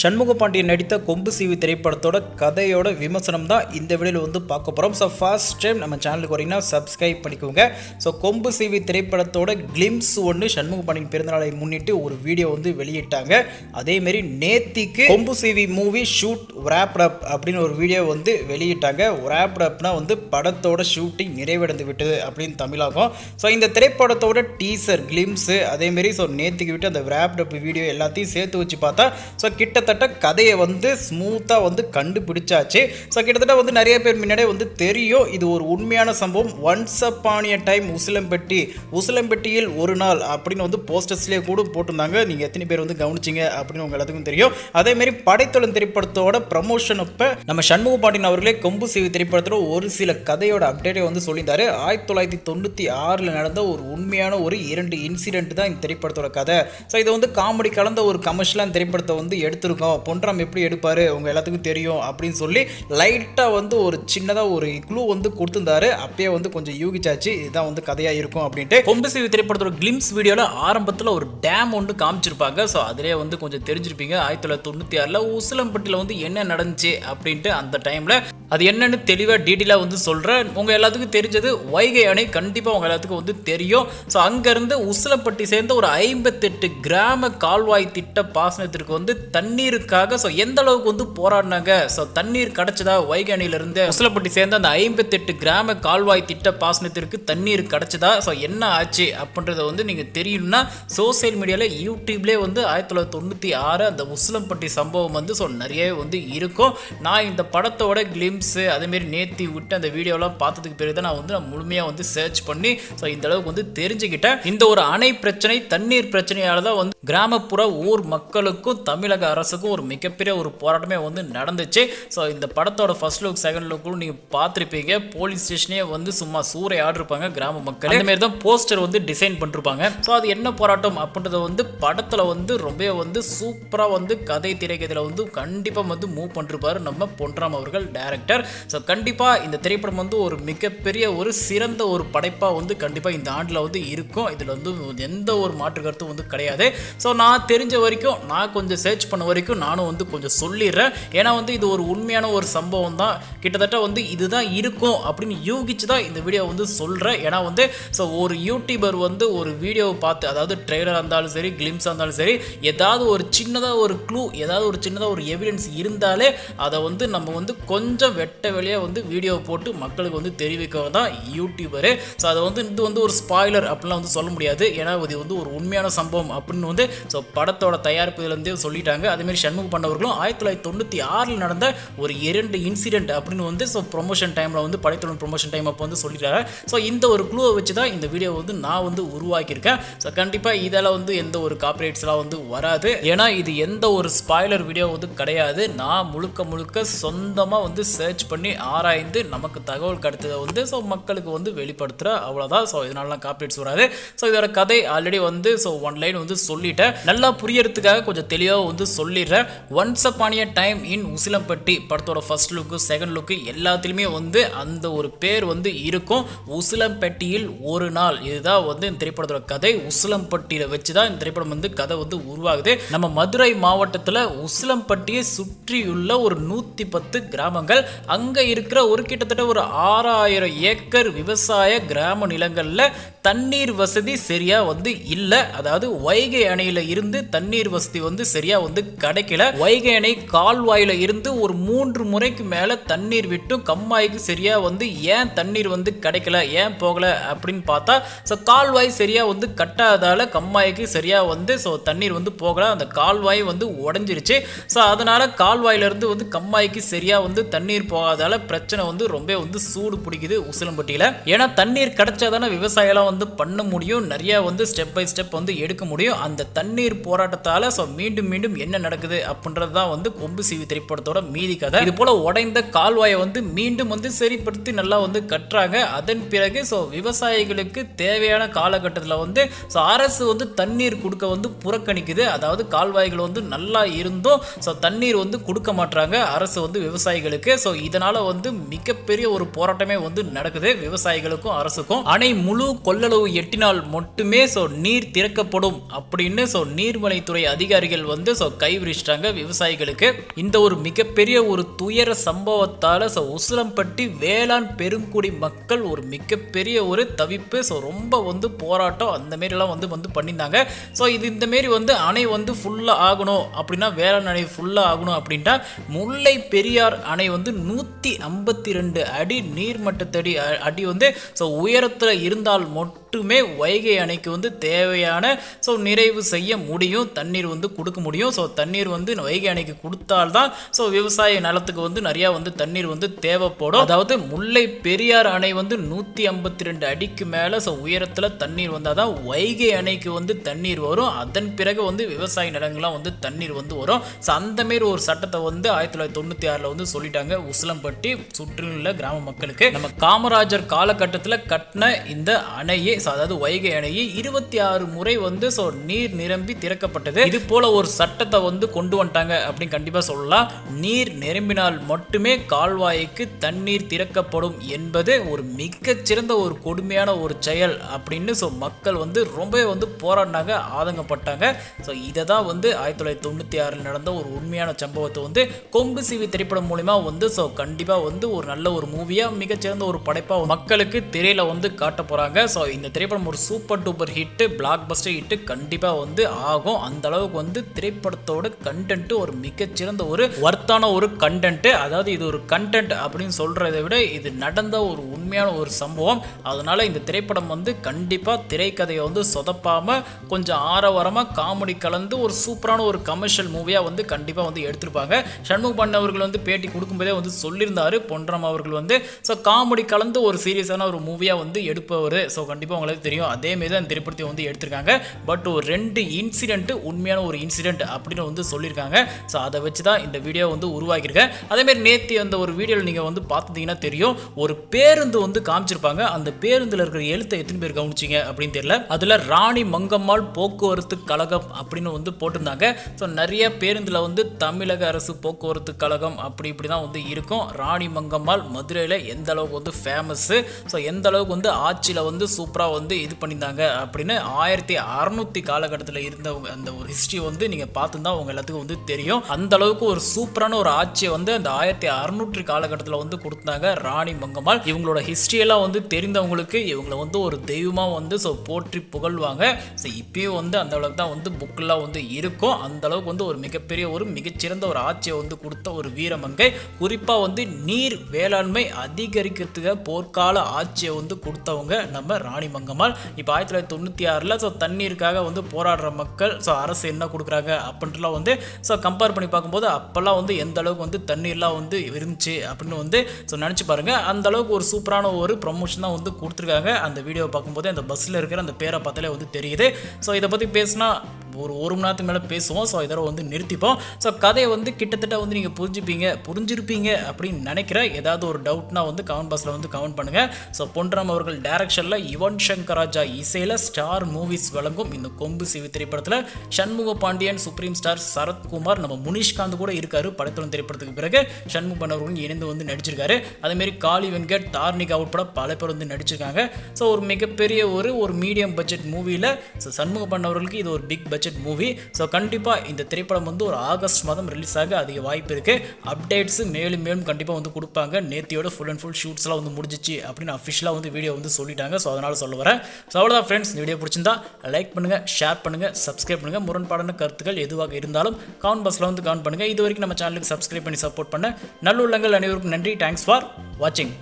சண்முக பாண்டியன் நடித்த கொம்பு சீவி திரைப்படத்தோட கதையோட விமர்சனம் தான் இந்த வீடியோவில் வந்து பார்க்க போகிறோம் ஸோ ஃபர்ஸ்ட் டைம் நம்ம சேனலுக்கு வரீங்கன்னா சப்ஸ்கிரைப் பண்ணிக்கோங்க. ஸோ கொம்பு சீவி திரைப்படத்தோட கிளிம்ஸ் ஒன்று சண்முக பாண்டியன் பிறந்தநாளை முன்னிட்டு ஒரு வீடியோ வந்து வெளியிட்டாங்க. அதேமாரி நேத்திக்கு கொம்பு சீவி மூவி ஷூட் wrapped அப் அப்படின்னு ஒரு வீடியோ வந்து வெளியிட்டாங்க. Wrapped அப்னா வந்து படத்தோட ஷூட்டிங் நிறைவடைந்து விட்டது அப்படின்னு தமிழாகும் ஸோ இந்த திரைப்படத்தோட டீசர் கிளிம்ஸு அதேமாரி ஸோ நேத்திக்கு விட்டு அந்த wrapped அப் வீடியோ எல்லாத்தையும் சேர்த்து வச்சு பார்த்தா ஸோ கிட்ட கிட்டத்தட்ட கதையை வந்து ஸ்மூத்தாக வந்து கண்டுபிடிச்சாச்சு. ஸோ கிட்டத்தட்ட வந்து நிறைய பேர் முன்னாடியே வந்து தெரியும் இது ஒரு உண்மையான சம்பவம். Once upon a time Usilampatti உசிலம்பட்டியில் ஒரு நாள் அப்படின்னு வந்து போஸ்டர்ஸ்லேயே கூட போட்டிருந்தாங்க. நீங்கள் எத்தனை பேர் வந்து கவனிச்சிங்க அப்படின்னு உங்கள் எல்லாத்துக்கும் தெரியும். அதேமாரி படைத்தொழில் திரைப்படத்தோட ப்ரமோஷன் அப்போ நம்ம சண்முக பாண்டியன் அவர்களே கொம்பு சிவி திரைப்படத்தோட ஒரு சில கதையோட அப்டேட்டை வந்து சொல்லியிருந்தாரு. ஆயிரத்தி தொள்ளாயிரத்தி தொண்ணூற்றி ஆறில் நடந்த ஒரு உண்மையான ஒரு இரண்டு இன்சிடென்ட் தான் இந்த திரைப்படத்தோட கதை. ஸோ இது வந்து காமெடி கலந்த ஒரு கமர்ஷியலான திரைப்படத்தை வந்து எடுத்து எடுத்திருக்கோம் பொன்ராம் எப்படி எடுப்பார் உங்கள் எல்லாத்துக்கும் தெரியும் அப்படின்னு சொல்லி லைட்டாக வந்து ஒரு சின்னதாக ஒரு க்ளூ வந்து கொடுத்துருந்தாரு. அப்பயே வந்து கொஞ்சம் யூகிச்சாச்சு இதுதான் வந்து கதையாக இருக்கும் அப்படின்ட்டு. கொம்பசிவி திரைப்படத்தோட கிளிம்ஸ் வீடியோவில் ஆரம்பத்தில் ஒரு டேம் ஒன்று காமிச்சிருப்பாங்க. ஸோ அதிலே வந்து கொஞ்சம் தெரிஞ்சிருப்பீங்க. ஆயிரத்தி தொள்ளாயிரத்தி தொண்ணூற்றி ஆறில் உசிலம்பட்டியில் வந்து என்ன நடந்துச்சு அப்படின்ட்டு அந்த டைமில் அது என்னன்னு தெளிவாக டீட்டெயிலாக வந்து சொல்கிறேன் உங்கள் எல்லாத்துக்கும் தெரிஞ்சது வைகை அணை கண்டிப்பாக உங்கள் எல்லாத்துக்கும் வந்து தெரியும். ஸோ அங்கேருந்து உசிலப்பட்டி சேர்ந்த ஒரு ஐம்பத்தெட்டு கிராம கால்வாய் திட்ட பாசனத்திற்கு வந்து தண்ணீருக்காக ஸோ எந்த அளவுக்கு வந்து போராடினாங்க? ஸோ தண்ணீர் கிடச்சதா? வைகை அணையிலிருந்து உசிலப்பட்டி சேர்ந்த அந்த ஐம்பத்தெட்டு கிராம கால்வாய் திட்ட பாசனத்திற்கு தண்ணீர் கிடச்சதா? ஸோ என்ன ஆச்சு அப்படின்றத வந்து நீங்கள் தெரியணும்னா சோசியல் மீடியாவில் யூடியூப்லேயே வந்து ஆயிரத்தி தொள்ளாயிரத்தி தொண்ணூற்றி ஆறு அந்த உசிலம்பட்டி சம்பவம் வந்து ஸோ நிறையவே வந்து இருக்கும். நான் இந்த படத்தோட மீம்ஸு அதேமாரி நேத்தி விட்டு அந்த வீடியோலாம் பார்த்ததுக்கு பிறகு தான் நான் வந்து நான் முழுமையாக வந்து சர்ச் பண்ணி ஸோ இந்த அளவுக்கு வந்து தெரிஞ்சுக்கிட்டேன். இந்த ஒரு அணை பிரச்சனை தண்ணீர் பிரச்சனையால் தான் வந்து கிராமப்புற ஊர் மக்களுக்கும் தமிழக அரசுக்கும் ஒரு மிகப்பெரிய ஒரு போராட்டமே வந்து நடந்துச்சு. ஸோ இந்த படத்தோட ஃபர்ஸ்ட் லுக் செகண்ட் லுக்கும் நீங்கள் பார்த்துருப்பீங்க. போலீஸ் ஸ்டேஷனே வந்து சும்மா சூறை ஆடிருப்பாங்க கிராம மக்கள். அந்த மாதிரி தான் போஸ்டர் வந்து டிசைன் பண்ணிருப்பாங்க. ஸோ அது என்ன போராட்டம் அப்படின்றத வந்து படத்தில் வந்து ரொம்ப வந்து சூப்பராக வந்து கதை திரைக்கதையில் வந்து கண்டிப்பாக வந்து மூவ் பண்ணிருப்பாரு நம்ம பொன்ராம் அவர்கள் டேரக்ட் ஸோ கண்டிப்பாக இந்த திரைப்படம் வந்து ஒரு மிகப்பெரிய ஒரு சிறந்த ஒரு படைப்பாக வந்து கண்டிப்பாக இந்த ஆண்டில் வந்து இருக்கும். இதில் வந்து எந்த ஒரு மாற்று கருத்தும் வந்து கிடையாது. ஸோ நான் தெரிஞ்ச வரைக்கும் நான் கொஞ்சம் சர்ச் பண்ண வரைக்கும் நானும் வந்து கொஞ்சம் சொல்லிடுறேன். ஏன்னா வந்து இது ஒரு உண்மையான ஒரு சம்பவம் தான். கிட்டத்தட்ட வந்து இதுதான் இருக்கும் அப்படின்னு யூகிச்சு தான் இந்த வீடியோ வந்து சொல்கிறேன் ஏன்னா வந்து ஸோ ஒரு யூடியூபர் வந்து ஒரு வீடியோவை பார்த்து அதாவது ட்ரெய்லராக இருந்தாலும் சரி கிளிம்ஸாக இருந்தாலும் சரி ஏதாவது ஒரு சின்னதாக ஒரு க்ளூ ஏதாவது ஒரு சின்னதாக ஒரு எவிடன்ஸ் இருந்தாலே அதை வந்து நம்ம வந்து கொஞ்சம் வெட்ட வெளியாக வந்து வீடியோ போட்டு மக்களுக்கு வந்து தெரிவிக்க தான் யூடியூபரு ஸோ அதை வந்து இது வந்து ஒரு ஸ்பாய்லர் அப்படிலாம் வந்து சொல்ல முடியாது. ஏன்னா இது வந்து ஒரு உண்மையான சம்பவம் அப்படின்னு வந்து ஸோ படத்தோட தயாரிப்புலேருந்தே சொல்லிட்டாங்க. அதேமாரி சண்முக பண்ணவர்களும் ஆயிரத்தி தொள்ளாயிரத்தி தொண்ணூற்றி ஆறில் நடந்த ஒரு இரண்டு இன்சிடென்ட் அப்படின்னு வந்து ஸோ ப்ரொமோஷன் டைமில் வந்து படைத்தொழில் ப்ரொமோஷன் டைம் அப்போ வந்து சொல்லிட்டாங்க. ஸோ இந்த ஒரு குழுவை வச்சு தான் இந்த வீடியோ வந்து நான் வந்து உருவாக்கியிருக்கேன். ஸோ கண்டிப்பாக இதால் வந்து எந்த ஒரு காப்பரேட்ஸ்லாம் வந்து வராது. ஏன்னா இது எந்த ஒரு ஸ்பாய்லர் வீடியோ வந்து கிடையாது. நான் முழுக்க முழுக்க சொந்தமாக வந்து சர்ச் பண்ணி ஆராய்ந்து நமக்கு தகவல் கிடைத்ததை வந்து ஸோ மக்களுக்கு வந்து வெளிப்படுத்துகிற அவ்வளோதான் ஸோ இதனாலலாம் காப்பிரைட்ஸ் வராது ஸோ இதோட கதை ஆல்ரெடி வந்து ஸோ ஒன் லைன் வந்து சொல்லிட்டேன். நல்லா புரியறதுக்காக கொஞ்சம் தெளிவாக வந்து சொல்லிடுறேன். Once upon a time in Usilampatti படத்தோட ஃபர்ஸ்ட் லுக்கு செகண்ட் லுக்கு எல்லாத்துலேயுமே வந்து அந்த ஒரு பேர் வந்து இருக்கும். உசிலம்பட்டியில் ஒரு நாள். இதுதான் வந்து இந்த திரைப்படத்தோட கதை. உசிலம்பட்டியில் வச்சு தான் இந்த திரைப்படம் வந்து கதை வந்து உருவாகுது. நம்ம மதுரை மாவட்டத்தில் உசிலம்பட்டியை சுற்றியுள்ள ஒரு நூற்றி பத்து கிராமங்கள். அங்கே இருக்கிற ஒரு கிட்டத்தட்ட ஒரு ஆறாயிரம் ஏக்கர் விவசாய கிராம நிலங்களில் தண்ணீர் வசதி சரியா வந்து இல்லை. அதாவது வைகை அணையில இருந்து தண்ணீர் வசதி வந்து சரியா வந்து கிடைக்கல. வைகை அணை கால்வாயில இருந்து ஒரு மூன்று முறைக்கு மேலே தண்ணீர் விட்டு கம்மாய்க்கு சரியாக வந்து ஏன் தண்ணீர் வந்து கிடைக்கல ஏன் போகலை அப்படின்னு பார்த்தா ஸோ கால்வாய் சரியாக வந்து கட்டாததால் கம்மாய்க்கு சரியாக வந்து ஸோ தண்ணீர் வந்து போகல அந்த கால்வாய் வந்து உடஞ்சிருச்சு. ஸோ அதனால் கால்வாயில இருந்து வந்து கம்மாய்க்கு சரியாக வந்து தண்ணீர் போகாதால பிரச்சனை வந்து ரொம்ப வந்து சூடு பிடிக்குது உசிலம்பட்டியில. ஏன்னா தண்ணீர் கிடைச்சாதானே விவசாயம்லாம் வந்து பண்ண முடியும் நிறைய வந்து ஸ்டெப் பை ஸ்டெப் வந்து எடுக்க முடியும். அந்த தண்ணீர் போராட்டத்தால ஸோ மீண்டும் மீண்டும் என்ன நடக்குது அப்படின்றது தான் வந்து கொம்பு சீவி திரைப்படத்தோட மீதி கதை. இது போல உடைந்த கால்வாயை வந்து மீண்டும் வந்து சரிப்படுத்தி நல்லா வந்து கட்டுறாங்க. அதன் பிறகு ஸோ விவசாயிகளுக்கு தேவையான காலகட்டத்தில் வந்து ஸோ அரசு வந்து தண்ணீர் கொடுக்க வந்து புறக்கணிக்குது. அதாவது கால்வாய்கள் வந்து நல்லா இருந்தும் ஸோ தண்ணீர் வந்து கொடுக்க மாட்டாங்க அரசு வந்து விவசாயிகளுக்கு. ஸோ ஸோ இதனால் வந்து மிகப்பெரிய ஒரு போராட்டமே வந்து நடக்குது விவசாயிகளுக்கும் அரசுக்கும். அணை முழு கொள்ளளவு எட்டினால் மட்டுமே ஸோ நீர் திறக்கப்படும் அப்படின்னு ஸோ நீர்வழித்துறை அதிகாரிகள் வந்து ஸோ கைவிரிச்சிட்டாங்க விவசாயிகளுக்கு. இந்த ஒரு மிகப்பெரிய ஒரு துயர சம்பவத்தால் ஸோ உசிலம்பட்டி வேளாண் பெருங்குடி மக்கள் ஒரு மிகப்பெரிய ஒரு தவிப்பு ஸோ ரொம்ப வந்து போராட்டம் அந்த மாரிலாம் வந்து வந்து பண்ணியிருந்தாங்க. ஸோ இது இந்த மாரி வந்து அணை வந்து ஃபுல்லாக ஆகணும் அப்படின்னா வேளாண் அணை ஃபுல்லாக ஆகணும் அப்படின்ட்டா முல்லை பெரியார் அணை வந்து நூற்றி ஐம்பத்தி ரெண்டு அடி நீர்மட்டத்தடி அடி வந்து ஸோ உயரத்தில் இருந்தால் மட்டும் மட்டுமே வைகை அணைக்கு வந்து தேவையான ஸோ நிறைவு செய்ய முடியும் தண்ணீர் வந்து கொடுக்க முடியும். ஸோ தண்ணீர் வந்து வைகை அணைக்கு கொடுத்தால்தான் ஸோ விவசாய நிலத்துக்கு வந்து நிறையா வந்து தண்ணீர் வந்து தேவைப்படும். அதாவது முல்லை பெரியார் அணை வந்து நூற்றி ஐம்பத்தி ரெண்டு அடிக்கு மேலே ஸோ உயரத்தில் தண்ணீர் வந்தால் தான் வைகை அணைக்கு வந்து தண்ணீர் வரும். அதன் பிறகு வந்து விவசாய நிலங்கள்லாம் வந்து தண்ணீர் வந்து வரும். ஸோ அந்த மாரி ஒரு சட்டத்தை வந்து ஆயிரத்தி தொள்ளாயிரத்தி தொண்ணூற்றி ஆறில் வந்து சொல்லிட்டாங்க உசிலம்பட்டி சுற்றியுள்ள கிராம மக்களுக்கு. நம்ம காமராஜர் காலகட்டத்தில் கட்டின இந்த அணையை அதாவது வைகை அணையை இருபத்தி ஆறு முறை வந்து ஸோ நீர் நிரம்பி திறக்கப்பட்டது. இது போல ஒரு சட்டத்தை வந்து கொண்டு வந்துட்டாங்க அப்படின்னு கண்டிப்பாக சொல்லலாம். நீர் நிரம்பினால் மட்டுமே கால்வாய்க்கு தண்ணீர் திறக்கப்படும் என்பது ஒரு மிகச்சிறந்த ஒரு கொடுமையான ஒரு செயல் அப்படின்னு ஸோ மக்கள் வந்து ரொம்பவே வந்து போராடினாங்க ஆதங்கப்பட்டாங்க. ஸோ இதை தான் வந்து ஆயிரத்தி தொள்ளாயிரத்தி தொண்ணூற்றி ஆறில் நடந்த ஒரு உண்மையான சம்பவத்தை வந்து கொம்பு சிவி திரைப்படம் மூலிமா வந்து ஸோ கண்டிப்பாக வந்து ஒரு நல்ல ஒரு மூவியாக மிகச்சிறந்த ஒரு படைப்பாக மக்களுக்கு திரையில் வந்து காட்ட போகிறாங்க ஸோ இந்த திரைப்படம் ஒரு super duper hit blockbuster hit கண்டிப்பாக வந்து ஆகும். அந்த அளவுக்கு வந்து திரைப்படத்தோட கண்டென்ட் ஒரு மிகச்சிறந்த ஒரு ஒர்த்தான ஒரு கண்டென்ட் அதாவது இது ஒரு கண்டென்ட் அப்படின்னு சொல்கிறத விட இது நடந்த ஒரு உண்மையான ஒரு சம்பவம். அதனால் இந்த திரைப்படம் வந்து கண்டிப்பாக திரைக்கதையை வந்து சொதப்பாமல் கொஞ்சம் ஆரவாரமாக காமெடி கலந்து ஒரு சூப்பரான ஒரு கமர்ஷியல் மூவியாக வந்து கண்டிப்பாக வந்து எடுத்திருப்பாங்க. சண்முக பண்ண அவர்கள் வந்து பேட்டி கொடுக்கும்போதே வந்து சொல்லியிருந்தார். பொன்றம் அவர்கள் வந்து ஸோ காமெடி கலந்து ஒரு சீரியஸான ஒரு மூவியாக வந்து எடுப்பவர். ஸோ கண்டிப்பாக உங்களுக்கு தெரியும். அதே மாதிரி தான் திரைப்படத்தை வந்து எடுத்திருக்காங்க. பட் ஒரு ரெண்டு இன்சிடென்ட் உண்மையான ஒரு இன்சிடென்ட் அப்படின்னு வந்து சொல்லியிருக்காங்க. ஸோ அதை வச்சு தான் இந்த வீடியோ வந்து உருவாக்கியிருக்கேன் அதேமாரி நேற்று அந்த ஒரு வீடியோவில் நீங்கள் வந்து பார்த்துட்டீங்கன்னா தெரியும். ஒரு பேருந்து வந்து காமிச்சிருப்பாங்க. அந்த பேருந்தில் இருக்கிற எழுத்தை எத்தனை பேர் கவனிச்சிங்க அப்படின்னு தெரியல. அதில் ராணி மங்கம்மாள் போக்குவரத்து கழகம் அப்படின்னு வந்து போட்டிருந்தாங்க. ஸோ நிறைய பேருந்தில் வந்து தமிழக அரசு போக்குவரத்து கழகம் அப்படி இப்படி தான் வந்து இருக்கும். ராணி மங்கம்மாள் மதுரையில் எந்த அளவுக்கு வந்து ஃபேமஸ்ஸு ஸோ எந்த அளவுக்கு வந்து ஆட்சியில் வந்து சூப்பராக வந்து இது பண்ணியிருந்தாங்க அப்படின்னு ஆயிரத்தி அறநூற்றி காலகட்டத்தில் இருந்த அந்த ஒரு ஹிஸ்ட்ரி வந்து நீங்கள் பார்த்துருந்தா உங்கள் எல்லாத்துக்கும் வந்து தெரியும். அந்த அளவுக்கு ஒரு சூப்பரான ஒரு ஆட்சியை வந்து அந்த ஆயிரத்தி அறநூற்று காலகட்டத்தில் வந்து கொடுத்தாங்க ராணி மங்கம்மாள். இவங்களோட ஹிஸ்ட்ரியெல்லாம் வந்து தெரிந்தவங்களுக்கு இவங்களை வந்து ஒரு தெய்வமாக வந்து ஸோ போற்றி புகழ்வாங்க. ஸோ இப்பயும் வந்து அந்த அளவுக்கு தான் வந்து புக்கெல்லாம் வந்து இருக்கும். அந்த அளவுக்கு வந்து ஒரு மிகப்பெரிய ஒரு மிகச்சிறந்த ஒரு ஆட்சியை வந்து கொடுத்த ஒரு வீரமங்கை குறிப்பாக வந்து நீர் வேளாண்மை அதிகரிக்கிறதுக்கு போர்க்கால ஆட்சியை வந்து கொடுத்தவங்க நம்ம ராணி பங்கம்மாள். இப்போ ஆயிரத்தி தொள்ளாயிரத்தி தொண்ணூற்றி ஆறில் ஸோ தண்ணீருக்காக வந்து போராடுற மக்கள் ஸோ அரசு என்ன கொடுக்குறாங்க அப்படின்ட்டுலாம் வந்து ஸோ கம்பேர் பண்ணி பார்க்கும்போது அப்போல்லாம் வந்து எந்த அளவுக்கு வந்து தண்ணீர்லாம் வந்து இருந்துச்சு அப்படின்னு வந்து ஸோ நினச்சி பாருங்கள் அந்த அளவுக்கு ஒரு சூப்பரான ஒரு ப்ரொமோஷன் தான் வந்து கொடுத்துருக்காங்க. அந்த வீடியோவை பார்க்கும்போது அந்த பஸ்ஸில் இருக்கிற அந்த பேரை பார்த்தாலே வந்து தெரியுது. ஸோ இதை பற்றி பேசினா ஒரு ஒரு மணி நேரத்துக்கு மேலே பேசுவோம். ஸோ இதோட வந்து நிறுத்திப்போம். ஸோ கதையை வந்து கிட்டத்தட்ட வந்து நீங்கள் புரிஞ்சுப்பீங்க புரிஞ்சிருப்பீங்க அப்படின்னு நினைக்கிறேன். ஏதாவது ஒரு டவுட்னா வந்து கமெண்ட் பாக்ஸில் வந்து கமெண்ட் பண்ணுங்கள் ஸோ பொன்ராம் அவர்கள் டேரக்ஷனில் யுவன் சங்கர் ராஜா இசையில் ஸ்டார் மூவிஸ் வழங்கும் இந்த கொம்பு சிவி திரைப்படத்தில் சண்முக பாண்டியன் சுப்ரீம் ஸ்டார் சரத்குமார் நம்ம முனிஷ்காந்த் கூட இருக்காரு படத்துடன் திரைப்படத்துக்கு பிறகு. சண்முகன் அவர்களும் இணைந்து வந்து நடிச்சிருக்காரு. அதேமாரி காளி வெங்கட் தார்னிகா உட்பட பல பேர் வந்து நடிச்சிருக்காங்க. ஸோ ஒரு மிகப்பெரிய ஒரு ஒரு மீடியம் பட்ஜெட் மூவியில் ஸோ சண்முக பண்ணவர்களுக்கு இது ஒரு பிக் பட்ஜெட் மூவி ஸோ கண்டிப்பாக இந்த திரைப்படம் வந்து ஒரு ஆகஸ்ட் மாதம் ரிலீஸ் ஆக அதிக வாய்ப்பு இருக்குது அப்டேட்ஸ் மேலும் மேலும் கண்டிப்பாக வந்து கொடுப்பாங்க. நேத்தியோட ஃபுல் அண்ட் ஃபுல் ஷூட்ஸ்லாம் வந்து முடிஞ்சிச்சு அப்படின்னு அஃபிஷியலாக வந்து வீடியோ வந்து சொல்லிட்டாங்க. ஸோ அதனால் சொல்ல வரேன் ஸோ அவ்வளோதான் ஃப்ரெண்ட்ஸ் இந்த வீடியோ பிடிச்சிருந்தா லைக் பண்ணுங்கள் ஷேர் பண்ணுங்கள் சப்ஸ்கிரைப் பண்ணுங்கள் முரண்பாடான கருத்துக்கள் எதுவாக இருந்தாலும் கவுண்ட் பாக்ஸில் வந்து கவுண்ட் பண்ணுங்கள் இது வரைக்கும் நம்ம சேனலுக்கு சப்ஸ்கிரைப் பண்ணி சப்போர்ட் பண்ண நல்லுள்ளங்கள் அனைவருக்கும் நன்றி. தேங்க்ஸ் ஃபார் வாட்சிங்